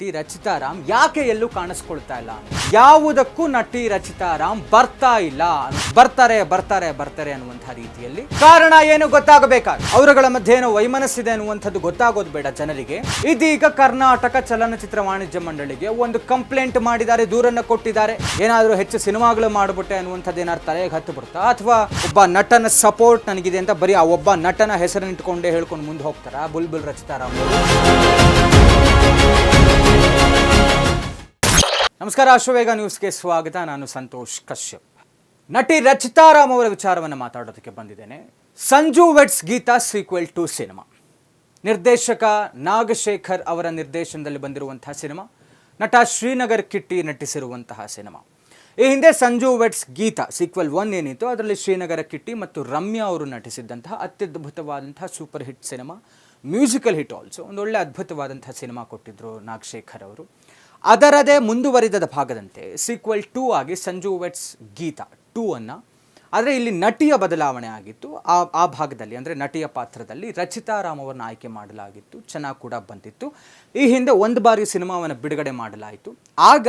ನಟಿ ರಚಿತಾರಾಮ್ ಯಾಕೆ ಎಲ್ಲೂ ಕಾಣಿಸ್ಕೊಳ್ತಾ ಇಲ್ಲ? ಯಾವುದಕ್ಕೂ ನಟಿ ರಚಿತಾರಾಮ್ ಬರ್ತಾ ಇಲ್ಲ ಬರ್ತಾರೆ ಬರ್ತಾರೆ ಬರ್ತಾರೆ ಅನ್ನುವಂಥ ರೀತಿಯಲ್ಲಿ. ಕಾರಣ ಏನು ಗೊತ್ತಾಗಬೇಕಾದ ಅವರುಗಳ ಮಧ್ಯೆ ಏನೋ ವೈಮನಸ್ಸಿದೆ ಅನ್ನುವಂಥದ್ದು ಗೊತ್ತಾಗೋದು ಬೇಡ ಜನರಿಗೆ. ಇದೀಗ ಕರ್ನಾಟಕ ಚಲನಚಿತ್ರ ವಾಣಿಜ್ಯ ಮಂಡಳಿಗೆ ಒಂದು ಕಂಪ್ಲೇಂಟ್ ಮಾಡಿದ್ದಾರೆ, ದೂರನ್ನ ಕೊಟ್ಟಿದ್ದಾರೆ. ಏನಾದರೂ ಹೆಚ್ಚು ಸಿನಿಮಾಗಳು ಮಾಡಿಬಿಟ್ಟೆ ಅನ್ನುವಂಥದ್ದು ಏನಾದ್ರು ತಲೆಗೆ ಹತ್ತು ಬಿಡ್ತಾ ಅಥವಾ ಒಬ್ಬ ನಟನ ಸಪೋರ್ಟ್ ನನಗಿದೆ ಅಂತ ಬರೀ ಆ ಒಬ್ಬ ನಟನ ಹೆಸರನ್ನ ಇಟ್ಕೊಂಡೇ ಹೇಳ್ಕೊಂಡು ಮುಂದೆ ಹೋಗ್ತಾರ? ಬುಲ್ಬುಲ್ ರಚಿತಾರಾಮ್ ಅವರು. ನಮಸ್ಕಾರ ಅಶ್ವವೇಗ ನ್ಯೂಸ್ಗೆ ಸ್ವಾಗತ. ನಾನು ಸಂತೋಷ್ ಕಶ್ಯಪ್. ನಟಿ ರಚಿತಾ ರಾಮ್ ಅವರ ವಿಚಾರವನ್ನು ಮಾತಾಡೋದಕ್ಕೆ ಬಂದಿದ್ದೇನೆ. Sanju weds Geetha sequel two cinema ನಿರ್ದೇಶಕ ನಾಗಶೇಖರ್ ಅವರ ನಿರ್ದೇಶನದಲ್ಲಿ ಬಂದಿರುವಂತಹ ಸಿನಿಮಾ ನಟ ಶ್ರೀನಗರ್ ಕಿಟ್ಟಿ ನಟಿಸಿರುವಂತಹ ಸಿನಿಮಾ ಈ ಹಿಂದೆ Sanju weds Geetha sequel one ಏನಿತ್ತು, ಅದರಲ್ಲಿ ಶ್ರೀನಗರ ಕಿಟ್ಟಿ ಮತ್ತು ರಮ್ಯಾ ಅವರು ನಟಿಸಿದ್ದಂತಹ ಅತ್ಯದ್ಭುತವಾದಂತಹ super hit cinema musical hit also ಒಂದು ಒಳ್ಳೆ ಅದ್ಭುತವಾದಂತಹ ಸಿನಿಮಾ ಕೊಟ್ಟಿದ್ರು ನಾಗಶೇಖರ್ ಅವರು. ಅದರದೇ ಮುಂದುವರಿದ ಭಾಗದಂತೆ ಸೀಕ್ವೆಲ್ ಟೂ ಆಗಿ ಸಂಜು ವೆಟ್ಸ್ ಗೀತಾ ಟೂ ಅನ್ನು. ಆದರೆ ಇಲ್ಲಿ ನಟಿಯ ಬದಲಾವಣೆ ಆಗಿತ್ತು. ಆ ಆ ಭಾಗದಲ್ಲಿ ಅಂದರೆ ನಟಿಯ ಪಾತ್ರದಲ್ಲಿ ರಚಿತಾ ರಾಮ್ ಅವರನ್ನ ಆಯ್ಕೆ ಮಾಡಲಾಗಿತ್ತು. ಚೆನ್ನಾಗಿ ಕೂಡ ಬಂದಿತ್ತು. ಈ ಹಿಂದೆ ಒಂದು ಬಾರಿ ಸಿನಿಮಾವನ್ನು ಬಿಡುಗಡೆ ಮಾಡಲಾಯಿತು. ಆಗ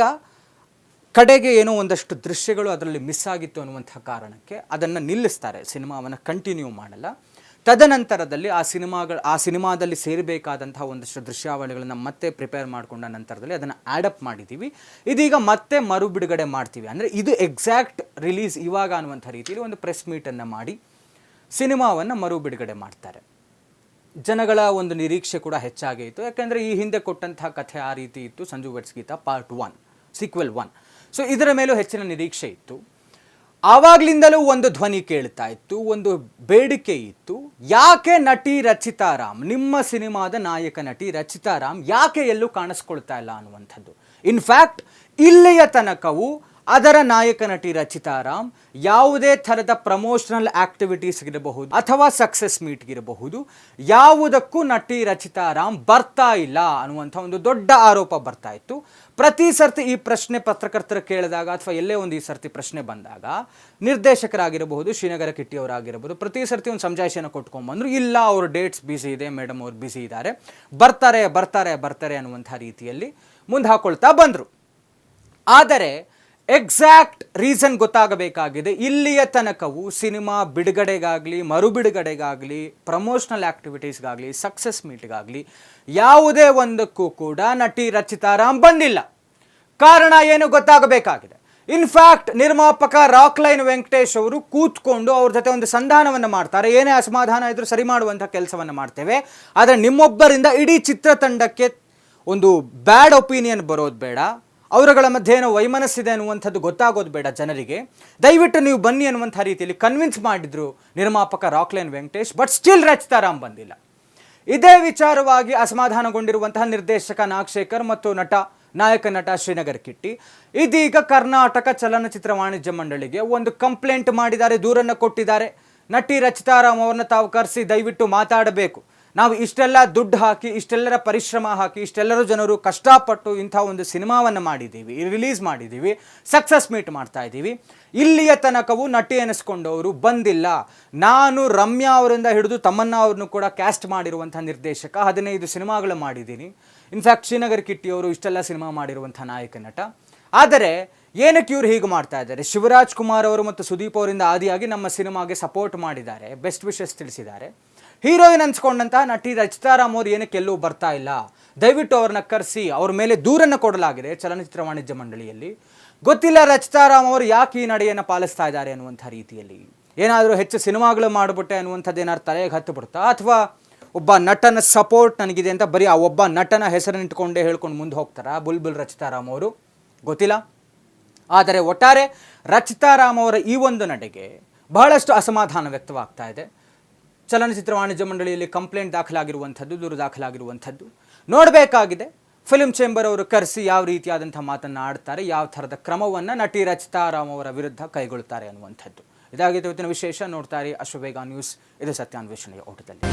ಕಡೆಗೆ ಏನೋ ಒಂದಷ್ಟು ದೃಶ್ಯಗಳು ಅದರಲ್ಲಿ ಮಿಸ್ ಆಗಿತ್ತು ಅನ್ನುವಂಥ ಕಾರಣಕ್ಕೆ ಅದನ್ನು ನಿಲ್ಲಿಸ್ತಾರೆ. ಸಿನಿಮಾವನ್ನು ಕಂಟಿನ್ಯೂ ಮಾಡಲ್ಲ. ತದನಂತರದಲ್ಲಿ ಆ ಸಿನಿಮಾಗಳು, ಆ ಸಿನಿಮಾದಲ್ಲಿ ಸೇರಬೇಕಾದಂತಹ ಒಂದಷ್ಟು ದೃಶ್ಯಾವಳಿಗಳನ್ನು ಮತ್ತೆ ಪ್ರಿಪೇರ್ ಮಾಡಿಕೊಂಡ ನಂತರದಲ್ಲಿ ಅದನ್ನು ಆ್ಯಡಪ್ ಮಾಡಿದ್ದೀವಿ. ಇದೀಗ ಮತ್ತೆ ಮರು ಬಿಡುಗಡೆ ಮಾಡ್ತೀವಿ. ಅಂದರೆ ಇದು ಎಕ್ಸಾಕ್ಟ್ ರಿಲೀಸ್ ಇವಾಗ ಅನ್ನುವಂಥ ರೀತಿಯಲ್ಲಿ ಒಂದು ಪ್ರೆಸ್ ಮೀಟನ್ನು ಮಾಡಿ ಸಿನಿಮಾವನ್ನು ಮರು ಬಿಡುಗಡೆ ಮಾಡ್ತಾರೆ. ಜನಗಳ ಒಂದು ನಿರೀಕ್ಷೆ ಕೂಡ ಹೆಚ್ಚಾಗೇ ಇತ್ತು. ಯಾಕೆಂದರೆ ಈ ಹಿಂದೆ ಕೊಟ್ಟಂತಹ ಕಥೆ ಆ ರೀತಿ ಇತ್ತು. Sanju weds Geetha part one sequel one so ಇದರ ಮೇಲೂ ಹೆಚ್ಚಿನ ನಿರೀಕ್ಷೆ ಇತ್ತು. ಆವಾಗ್ಲಿಂದಲೂ ಒಂದು ಧ್ವನಿ ಕೇಳ್ತಾ ಇತ್ತು, ಒಂದು ಬೇಡಿಕೆ ಇತ್ತು. ಯಾಕೆ ನಟಿ ರಚಿತಾರಾಮ್, ನಿಮ್ಮ ಸಿನಿಮಾದ ನಾಯಕ ನಟಿ ರಚಿತಾರಾಮ್ ಯಾಕೆ ಎಲ್ಲೂ ಕಾಣಿಸ್ಕೊಳ್ತಾ ಇಲ್ಲ ಅನ್ನುವಂಥದ್ದು. ಇನ್ಫ್ಯಾಕ್ಟ್ ಇಲ್ಲಿಯ ತನಕವೂ ಅದರ ನಾಯಕ ನಟಿ ರಚಿತಾರಾಮ್ ಯಾವುದೇ ಥರದ ಪ್ರಮೋಷನಲ್ ಆಕ್ಟಿವಿಟೀಸ್ ಇರಬಹುದು ಅಥವಾ ಸಕ್ಸಸ್ ಮೀಟ್ಗಿರಬಹುದು ಯಾವುದಕ್ಕೂ ನಟಿ ರಚಿತಾರಾಮ್ ಬರ್ತಾ ಇಲ್ಲ ಅನ್ನುವಂಥ ಒಂದು ದೊಡ್ಡ ಆರೋಪ ಬರ್ತಾ ಇತ್ತು. ಪ್ರತಿ ಸರ್ತಿ ಈ ಪ್ರಶ್ನೆ ಪತ್ರಕರ್ತರು ಕೇಳಿದಾಗ ಅಥವಾ ಎಲ್ಲೇ ಒಂದು ಈ ಸರ್ತಿ ಪ್ರಶ್ನೆ ಬಂದಾಗ ನಿರ್ದೇಶಕರಾಗಿರಬಹುದು, ಶ್ರೀನಗರ ಕಿಟ್ಟಿ ಅವರಾಗಿರಬಹುದು ಪ್ರತಿ ಸರ್ತಿ ಒಂದು ಸಮಜಾಯಿಷಿಯನ್ನು ಕೊಟ್ಕೊಂಡ್ಬಂದ್ರು ಇಲ್ಲ, ಅವ್ರ ಡೇಟ್ಸ್ ಬ್ಯುಸಿ ಇದೆ ಮೇಡಮ್ ಅವ್ರು ಬ್ಯುಸಿ ಇದ್ದಾರೆ, ಬರ್ತಾರೆ ಬರ್ತಾರೆ ಬರ್ತಾರೆ ಅನ್ನುವಂಥ ರೀತಿಯಲ್ಲಿ ಮುಂದೆ ಹಾಕೊಳ್ತಾ ಬಂದರು. ಆದರೆ ಎಕ್ಸಾಕ್ಟ್ ರೀಸನ್ ಗೊತ್ತಾಗಬೇಕಾಗಿದೆ. ಇಲ್ಲಿಯ ತನಕವು ಸಿನಿಮಾ ಬಿಡುಗಡೆಗಾಗಲಿ ಮರು ಬಿಡುಗಡೆಗಾಗಲಿ ಪ್ರಮೋಷನಲ್ ಆ್ಯಕ್ಟಿವಿಟೀಸ್ಗಾಗಲಿ ಸಕ್ಸಸ್ ಮೀಟ್ಗಾಗಲಿ ಯಾವುದೇ ಒಂದಕ್ಕೂ ಕೂಡ ನಟಿ ರಚಿತಾರಾಮ್ ಬಂದಿಲ್ಲ. ಕಾರಣ ಏನು ಗೊತ್ತಾಗಬೇಕಾಗಿದೆ. ಇನ್ಫ್ಯಾಕ್ಟ್ ನಿರ್ಮಾಪಕ ರಾಕ್ ಲೈನ್ ವೆಂಕಟೇಶ್ ಅವರು ಕೂತ್ಕೊಂಡು ಅವ್ರ ಜೊತೆ ಒಂದು ಸಂಧಾನವನ್ನು ಮಾಡ್ತಾರೆ. ಏನೇ ಅಸಮಾಧಾನ ಇದ್ರೂ ಸರಿ ಮಾಡುವಂಥ ಕೆಲಸವನ್ನು ಮಾಡ್ತೇವೆ. ಆದರೆ ನಿಮ್ಮೊಬ್ಬರಿಂದ ಇಡೀ ಚಿತ್ರತಂಡಕ್ಕೆ ಒಂದು ಬ್ಯಾಡ್ ಒಪಿನಿಯನ್ ಬರೋದು ಬೇಡ. ಅವರುಗಳ ಮಧ್ಯೆ ಏನೋ ವೈಮನಸ್ಸಿದೆ ಅನ್ನುವಂಥದ್ದು ಗೊತ್ತಾಗೋದು ಬೇಡ ಜನರಿಗೆ. ದಯವಿಟ್ಟು ನೀವು ಬನ್ನಿ ಅನ್ನುವಂಥ ರೀತಿಯಲ್ಲಿ ಕನ್ವಿನ್ಸ್ ಮಾಡಿದ್ರು ನಿರ್ಮಾಪಕ ರಾಕ್ಲೈನ್ ವೆಂಕಟೇಶ್ ಬಟ್ ಸ್ಟಿಲ್ ರಚಿತಾರಾಮ್ ಬಂದಿಲ್ಲ. ಇದೇ ವಿಚಾರವಾಗಿ ಅಸಮಾಧಾನಗೊಂಡಿರುವಂತಹ ನಿರ್ದೇಶಕ ನಾಗಶೇಖರ್ ಮತ್ತು ನಟ, ನಾಯಕ ನಟ ಶ್ರೀನಗರ್ ಕಿಟ್ಟಿ. ಇದೀಗ ಕರ್ನಾಟಕ ಚಲನಚಿತ್ರ ವಾಣಿಜ್ಯ ಮಂಡಳಿಗೆ ಒಂದು ಕಂಪ್ಲೇಂಟ್ ಮಾಡಿದ್ದಾರೆ, ದೂರನ್ನು ಕೊಟ್ಟಿದ್ದಾರೆ. ನಟಿ ರಚಿತಾರಾಮ್ ಅವರನ್ನು ತಾವು ಕರೆಸಿ ದಯವಿಟ್ಟು ಮಾತಾಡಬೇಕು. ನಾವು ಇಷ್ಟೆಲ್ಲ ದುಡ್ಡು ಹಾಕಿ, ಇಷ್ಟೆಲ್ಲರ ಪರಿಶ್ರಮ ಹಾಕಿ, ಇಷ್ಟೆಲ್ಲರೂ ಜನರು ಕಷ್ಟಪಟ್ಟು ಇಂಥ ಒಂದು ಸಿನಿಮಾವನ್ನು ಮಾಡಿದ್ದೀವಿ, ರಿಲೀಸ್ ಮಾಡಿದ್ದೀವಿ, ಸಕ್ಸಸ್ ಮೀಟ್ ಮಾಡ್ತಾ ಇದ್ದೀವಿ. ಇಲ್ಲಿಯ ತನಕವೂ ನಟಿ ಎನಿಸ್ಕೊಂಡವರು ಬಂದಿಲ್ಲ. ನಾನು ರಮ್ಯಾ ಅವರಿಂದ ಹಿಡಿದು ತಮ್ಮನ್ನ ಅವ್ರನ್ನು ಕೂಡ ಕ್ಯಾಸ್ಟ್ ಮಾಡಿರುವಂಥ ನಿರ್ದೇಶಕ, ಹದಿನೈದು ಸಿನಿಮಾಗಳು ಮಾಡಿದ್ದೀನಿ. ಇನ್ಫ್ಯಾಕ್ಟ್ ಶ್ರೀನಗರ್ ಕಿಟ್ಟಿಯವರು ಇಷ್ಟೆಲ್ಲ ಸಿನಿಮಾ ಮಾಡಿರುವಂಥ ನಾಯಕ ನಟ. ಆದರೆ ಏನಕ್ಕೆ ಇವ್ರು ಹೀಗೆ ಮಾಡ್ತಾ ಇದ್ದಾರೆ? ಶಿವರಾಜ್ ಕುಮಾರ್ ಅವರು ಮತ್ತು ಸುದೀಪ್ ಅವರಿಂದ ಆದಿಯಾಗಿ ನಮ್ಮ ಸಿನಿಮಾಗೆ ಸಪೋರ್ಟ್ ಮಾಡಿದ್ದಾರೆ. ಬೆಸ್ಟ್ ವಿಶಸ್ ತಿಳಿಸಿದ್ದಾರೆ. ಹೀರೋಯಿನ್ ಅನ್ಸ್ಕೊಂಡಂತಹ ನಟಿ ರಚಿತಾರಾಮ್ ಅವ್ರು ಏನಕ್ಕೆ ಎಲ್ಲೂ ಬರ್ತಾ ಇಲ್ಲ. ದಯವಿಟ್ಟು ಅವ್ರನ್ನ ಕರೆಸಿ, ಅವ್ರ ಮೇಲೆ ದೂರನ್ನು ಕೊಡಲಾಗಿದೆ ಚಲನಚಿತ್ರ ವಾಣಿಜ್ಯ ಮಂಡಳಿಯಲ್ಲಿ. ಗೊತ್ತಿಲ್ಲ ರಚಿತಾರಾಮ್ ಅವರು ಯಾಕೆ ಈ ನಡೆಯನ್ನು ಪಾಲಿಸ್ತಾ ಇದ್ದಾರೆ ಅನ್ನುವಂಥ ರೀತಿಯಲ್ಲಿ. ಏನಾದರೂ ಹೆಚ್ಚು ಸಿನಿಮಾಗಳು ಮಾಡಿಬಿಟ್ಟೆ ಅನ್ನುವಂಥದ್ದು ಏನಾದ್ರು ತಲೆಗೆ ಹತ್ತು ಬಿಡ್ತಾ ಅಥವಾ ಒಬ್ಬ ನಟನ ಸಪೋರ್ಟ್ ನನಗಿದೆ ಅಂತ ಬರೀ ಆ ಒಬ್ಬ ನಟನ ಹೆಸರನ್ನು ಇಟ್ಕೊಂಡೇ ಹೇಳ್ಕೊಂಡು ಮುಂದೆ ಹೋಗ್ತಾರಾ ಬುಲ್ಬುಲ್ ರಚಿತಾರಾಮ್ ಅವರು? ಗೊತ್ತಿಲ್ಲ? ಆದರೆ ಒಟ್ಟಾರೆ ರಚಿತಾರಾಮ್ ಅವರ ಈ ಒಂದು ನಡೆಗೆ ಬಹಳಷ್ಟು ಅಸಮಾಧಾನ ವ್ಯಕ್ತವಾಗ್ತಾ ಇದೆ. ಚಲನಚಿತ್ರ ವಾಣಿಜ್ಯ ಮಂಡಳಿಯಲ್ಲಿ ಕಂಪ್ಲೇಂಟ್ ದಾಖಲಾಗಿರುವಂಥದ್ದು, ದೂರು ದಾಖಲಾಗಿರುವಂಥದ್ದು. ನೋಡಬೇಕಾಗಿದೆ. ಫಿಲ್ಮ್ ಚೇಂಬರ್ ಅವರು ಕರೆಸಿ ಯಾವ ರೀತಿಯಾದಂಥ ಮಾತನ್ನು ಆಡ್ತಾರೆ, ಯಾವ ಥರದ ಕ್ರಮವನ್ನು ನಟಿ ರಚಿತಾರಾಮ್ ಅವರ ವಿರುದ್ಧ ಕೈಗೊಳ್ತಾರೆ ಅನ್ನುವಂಥದ್ದು. ಇದಾಗಿದೆ ಇವತ್ತಿನ ವಿಶೇಷ. ನೋಡ್ತಾರೆ ಅಶ್ವವೇಗ ನ್ಯೂಸ್. ಇದು ಸತ್ಯಾನ್ವೇಷಣೆಯ ಓಟದಲ್ಲಿ.